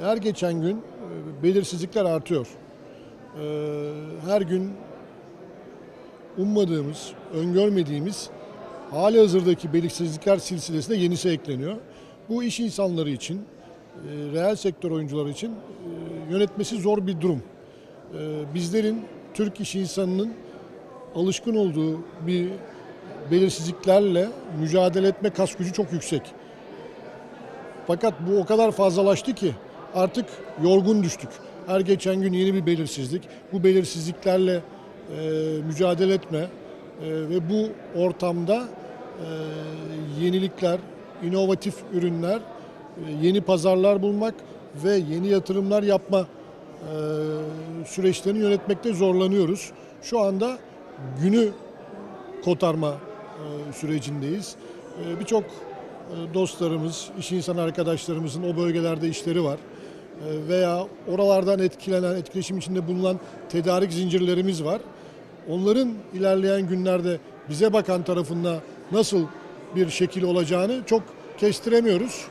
Her geçen gün e, belirsizlikler artıyor. E, Her gün ummadığımız, öngörmediğimiz hali hazırdaki belirsizlikler silsilesine yenisi ekleniyor. Bu iş insanları için, e, reel sektör oyuncuları için yönetmesi zor bir durum. Bizlerin Türk iş insanının alışkın olduğu bir belirsizliklerle mücadele etme kas gücü çok yüksek. Fakat bu o kadar fazlalaştı ki artık yorgun düştük. Her geçen gün yeni bir belirsizlik. Bu belirsizliklerle e, mücadele etme e, ve bu ortamda e, yenilikler, inovatif ürünler, e, yeni pazarlar bulmak ve yeni yatırımlar yapma e, süreçlerini yönetmekte zorlanıyoruz. Şu anda günü kotarma e, sürecindeyiz. E, Birçok e, dostlarımız, iş insan arkadaşlarımızın o bölgelerde işleri var. E, Veya oralardan etkilenen, etkileşim içinde bulunan tedarik zincirlerimiz var. Onların ilerleyen günlerde bize bakan tarafında nasıl bir şekil olacağını çok kestiremiyoruz.